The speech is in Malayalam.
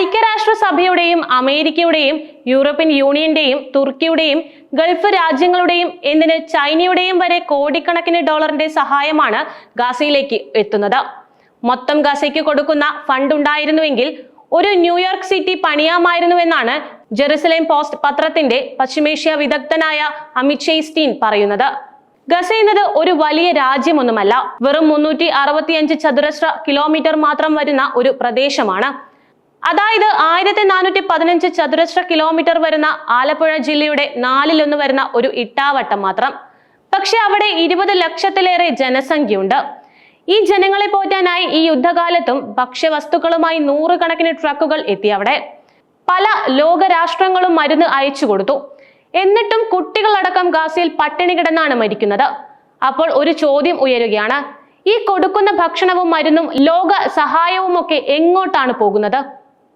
ഐക്യരാഷ്ട്രസഭയുടെയും അമേരിക്കയുടെയും യൂറോപ്യൻ യൂണിയന്റെയും തുർക്കിയുടെയും ഗൾഫ് രാജ്യങ്ങളുടെയും എന്തിന് ചൈനയുടെയും വരെ കോടിക്കണക്കിന് ഡോളറിന്റെ സഹായമാണ് ഗാസയിലേക്ക് എത്തുന്നത്. മൊത്തം ഗാസയ്ക്ക് കൊടുക്കുന്ന ഫണ്ട് ഉണ്ടായിരുന്നുവെങ്കിൽ ഒരു ന്യൂയോർക്ക് സിറ്റി പണിയാമായിരുന്നുവെന്നാണ് ജെറുസലേം പോസ്റ്റ് പത്രത്തിന്റെ പശ്ചിമേഷ്യ വിദഗ്ധനായ അമിത് ഷെയ്സ്റ്റീൻ പറയുന്നത്. ഗസ എന്നത് ഒരു വലിയ രാജ്യമൊന്നുമല്ല. വെറും മുന്നൂറ്റി അറുപത്തിയഞ്ച് ചതുരശ്ര കിലോമീറ്റർ മാത്രം വരുന്ന ഒരു പ്രദേശമാണ്. അതായത് ആയിരത്തി നാനൂറ്റി പതിനഞ്ച് ചതുരശ്ര കിലോമീറ്റർ വരുന്ന ആലപ്പുഴ ജില്ലയുടെ നാലിലൊന്ന് വരുന്ന ഒരു ഇട്ടാവട്ടം മാത്രം. പക്ഷെ അവിടെ ഇരുപത് ലക്ഷത്തിലേറെ ജനസംഖ്യയുണ്ട്. ഈ ജനങ്ങളെ പോറ്റാനായി ഈ യുദ്ധകാലത്തും ഭക്ഷ്യവസ്തുക്കളുമായി നൂറുകണക്കിന് ട്രക്കുകൾ എത്തി അവിടെ. പല ലോകരാഷ്ട്രങ്ങളും മരുന്ന് അയച്ചു കൊടുത്തു. എന്നിട്ടും കുട്ടികളടക്കം ഗാസയിൽ പട്ടിണി കിടന്നാണ് മരിക്കുന്നത്. അപ്പോൾ ഒരു ചോദ്യം ഉയരുകയാണ്. ഈ കൊടുക്കുന്ന ഭക്ഷണവും മരുന്നും ലോക സഹായവും ഒക്കെ എങ്ങോട്ടാണ് പോകുന്നത്?